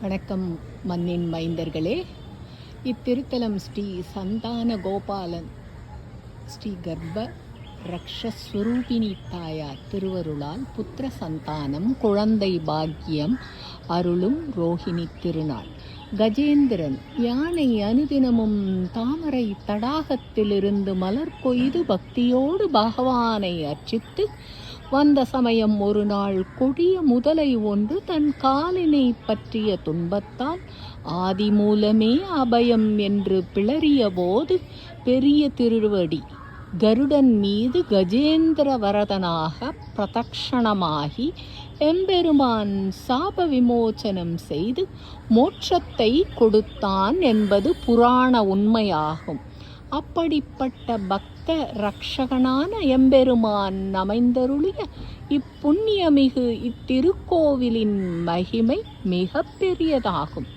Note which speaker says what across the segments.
Speaker 1: வணக்கம் மண்ணின் மைந்தர்களே. இத்திருத்தலம் ஸ்ரீ சந்தான கோபாலன் ஸ்ரீ கர்ப்ப ரக்ஷஸ்வரூபிணி தாயார் திருவருளால் புத்திர சந்தானம் குழந்தை பாக்கியம் அருளும் ரோஹிணி திருநாள். கஜேந்திரன் யானை அனுதினமும் தாமரை தடாகத்திலிருந்து மலர் கொய்து பக்தியோடு பகவானை அர்ச்சித்து வந்த சமயம் ஒரு நாள் கொடிய முதலை ஒன்று தன் காலினை பற்றிய துன்பத்தால் ஆதி மூலமே அபயம் என்று பிளறிய போது பெரிய திருவடி கருடன் மீது கஜேந்திர வரதனாக பிரதக்ஷணமாகி எம்பெருமான் சாப விமோச்சனம் செய்து மோட்சத்தை கொடுத்தான் என்பது புராண உண்மையாகும். அப்படிப்பட்ட பக்த ரக்ஷகனான எம்பெருமான் அமைந்தருளிய இப்புண்ணியமிகு இத்திருக்கோவிலின் மகிமை மிக பெரியதாகும்.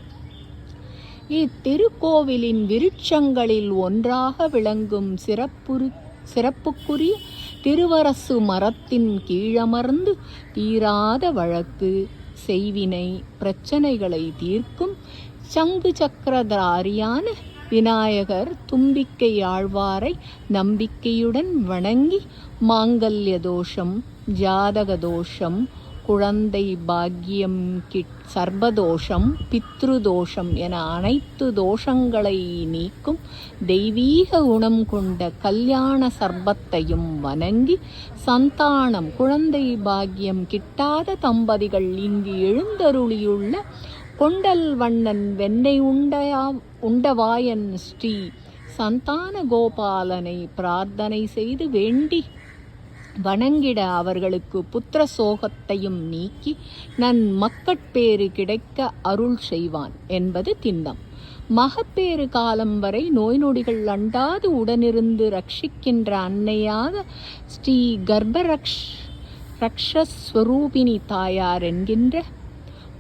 Speaker 1: இத்திருக்கோவிலின் விருட்சங்களில் ஒன்றாக விளங்கும் சிறப்புரு சிறப்புக்குரிய திருவரசு மரத்தின் கீழமர்ந்து தீராத வழக்கு செய்வினை பிரச்சனைகளை தீர்க்கும் சங்கு சக்கரதாரியான விநாயகர் தும்பிக்கை ஆழ்வாரை நம்பிக்கையுடன் வணங்கி மாங்கல்ய தோஷம் ஜாதக தோஷம் குழந்தை பாக்கியம் கிட் சர்வதோஷம் பித்ருதோஷம் என அனைத்து தோஷங்களை நீக்கும் தெய்வீக குணம் கொண்ட கல்யாண சர்பத்தையும் வணங்கி சந்தானம் குழந்தை பாக்கியம் கிட்டாத தம்பதிகள் இங்கு எழுந்தருளியுள்ள கொண்டல் வண்ணன் வெண்ணெய் உண்டயா உண்டவாயன் ஸ்ரீ சந்தான கோபாலனை பிரார்த்தனை செய்து வேண்டி வணங்கிட அவர்களுக்கு புத்திர சோகத்தையும் நீக்கி நன் மக்கட்பேறு கிடைக்க அருள் செய்வான் என்பது திண்ணம். மகப்பேறு காலம் வரை நோய் நொடிகள் அண்டாது உடனிருந்து ரட்சிக்கின்ற அன்னையாக ஸ்ரீ கர்ப்பரக்ஷ் ரக்ஷஸ்வரூபிணி தாயார் என்கின்ற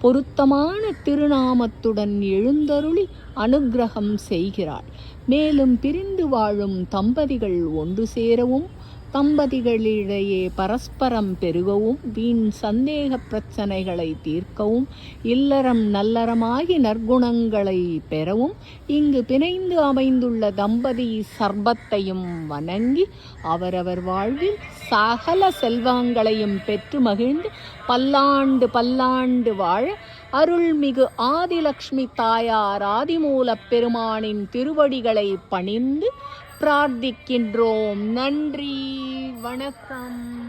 Speaker 1: பொருத்தமான திருநாமத்துடன் எழுந்தருளி அனுக்கிரகம் செய்கிறாள். மேலும் பிரிந்து வாழும் தம்பதிகள் ஒன்று சேரவும் தம்பதிகளிடையே பரஸ்பரம் பெருகவும் வீண் சந்தேக பிரச்சனைகளை தீர்க்கவும் இல்லறம் நல்லறமாகி நற்குணங்களை பெறவும் இங்கு பிணைந்து அமைந்துள்ள தம்பதி சர்பத்தையும் வணங்கி அவரவர் வாழ்வில் சகல செல்வங்களையும் பெற்று மகிழ்ந்து பல்லாண்டு பல்லாண்டு வாழ அருள்மிகு ஆதிலக்ஷ்மி தாயார் ஆதிமூலப் பெருமானின் திருவடிகளை பணிந்து பிரார்த்திக்கின்றோம். நன்றி. வணக்கம்.